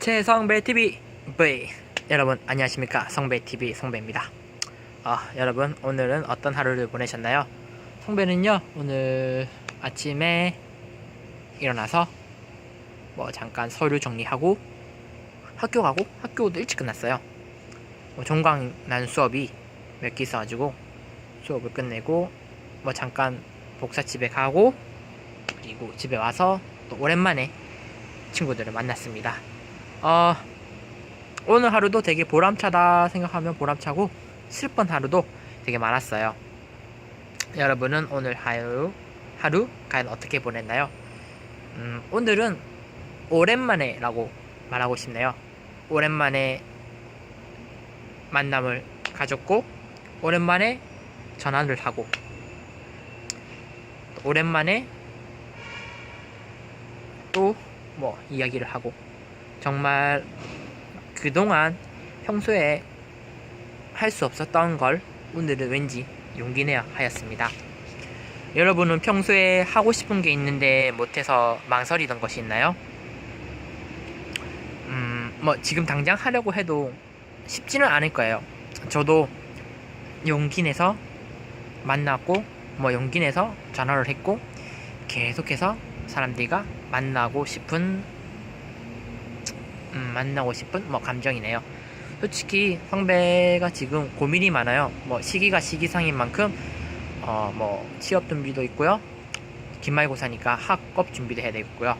최성배 TV V 여러분 안녕하십니까 성배 TV 성배입니다. 아 여러분 오늘은 어떤 하루를 보내셨나요? 성배는요 오늘 아침에 일어나서 뭐 잠깐 서류 정리하고 학교 가고 학교도 일찍 끝났어요. 뭐 종강 난 수업이 몇 개 있어가지고 수업을 끝내고 뭐 잠깐 복사집에 가고 그리고 집에 와서 또 오랜만에 친구들을 만났습니다. 어, 오늘 하루도 되게 보람차다 생각하면 보람차고 슬픈 하루도 되게 많았어요. 여러분은 오늘 하루 하루 과연 어떻게 보냈나요? 음, 오늘은 오랜만에라고 말하고 싶네요. 오랜만에 만남을 가졌고 오랜만에 전화를 하고 또 오랜만에 또 뭐 이야기를 하고 정말 그동안 평소에 할 수 없었던 걸 오늘은 왠지 용기 내어 하였습니다. 여러분은 평소에 하고 싶은 게 있는데 못해서 망설이던 것이 있나요? 음, 뭐 지금 당장 하려고 해도 쉽지는 않을 거예요. 저도 용기 내서 만났고 뭐 용기 내서 전화를 했고 계속해서 사람들과 만나고 싶은 음, 만나고 싶은 뭐 감정이네요. 솔직히 성배가 지금 고민이 많아요. 뭐 시기가 시기상인 만큼 어 뭐 취업 준비도 있고요. 기말고사니까 학업 준비도 해야 되고요.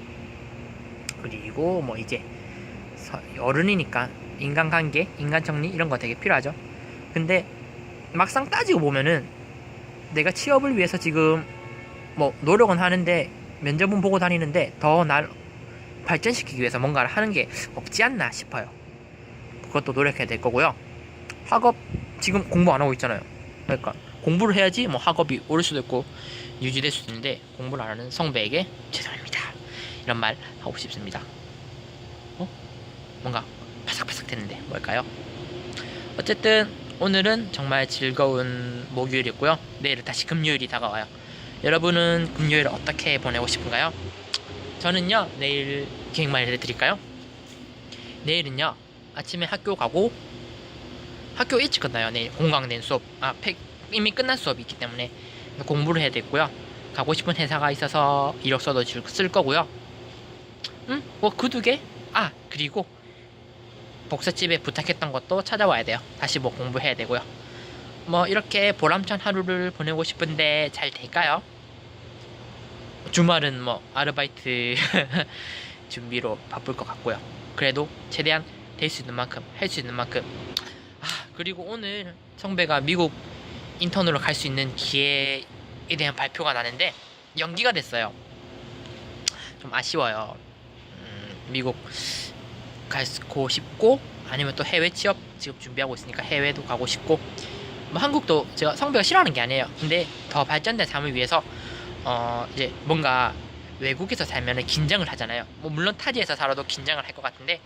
그리고 뭐 이제 서- 어른이니까 인간관계, 인간정리 이런 거 되게 필요하죠. 근데 막상 따지고 보면은 내가 취업을 위해서 지금 뭐 노력은 하는데 면접은 보고 다니는데 더 날 발전시키기 위해서 뭔가를 하는 게 없지 않나 싶어요. 그것도 노력해야 될 거고요. 학업 지금 공부 안 하고 있잖아요. 그러니까 공부를 해야지 뭐 학업이 오를 수도 있고 유지될 수도 있는데 공부를 안 하는 성배에게 죄송합니다. 이런 말 하고 싶습니다. 어? 뭔가 바삭바삭 됐는데 뭘까요? 어쨌든 오늘은 정말 즐거운 목요일이고요. 내일은 다시 금요일이 다가와요. 여러분은 금요일 어떻게 보내고 싶은가요? 저는요 내일 계획만 알려드릴까요? 내일은요 아침에 학교 가고 학교 일찍 끝나요 내일 공강된 수업 아 팩, 이미 끝난 수업이 있기 때문에 공부를 해야 되고요 가고 싶은 회사가 있어서 이력서도 줄- 쓸 거고요 음? 뭐그 두 개? 아 그리고 복사집에 부탁했던 것도 찾아와야 돼요 다시 뭐 공부해야 되고요 뭐 이렇게 보람찬 하루를 보내고 싶은데 잘 될까요? 주말은 뭐 아르바이트 준비로 바쁠 것 같고요. 그래도 최대한 될 수 있는 만큼 할 수 있는 만큼 아 그리고 오늘 성배가 미국 인턴으로 갈 수 있는 기회에 대한 발표가 나는데 연기가 됐어요. 좀 아쉬워요. 음, 미국 가고 싶고 아니면 또 해외 취업 지금 준비하고 있으니까 해외도 가고 싶고 뭐 한국도 제가 성배가 싫어하는 게 아니에요. 근데 더 발전된 삶을 위해서 어 이제 뭔가 외국에서 살면은 긴장을 하잖아요. 뭐 물론 타지에서 살아도 긴장을 할 것 같은데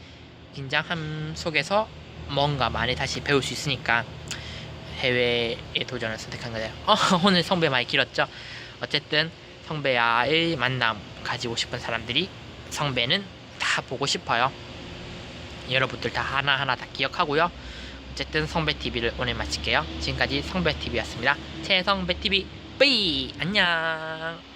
긴장함 속에서 뭔가 많이 다시 배울 수 있으니까 해외의 도전을 선택한 거예요. 어, 오늘 성배 많이 길었죠. 어쨌든 성배와의 만남 가지고 싶은 사람들이 성배는 다 보고 싶어요. 여러분들 다 하나하나 다 기억하고요. 어쨌든 성배 TV를 오늘 마칠게요. 지금까지 성배 TV였습니다. 최성배 TV 뿌이 안녕.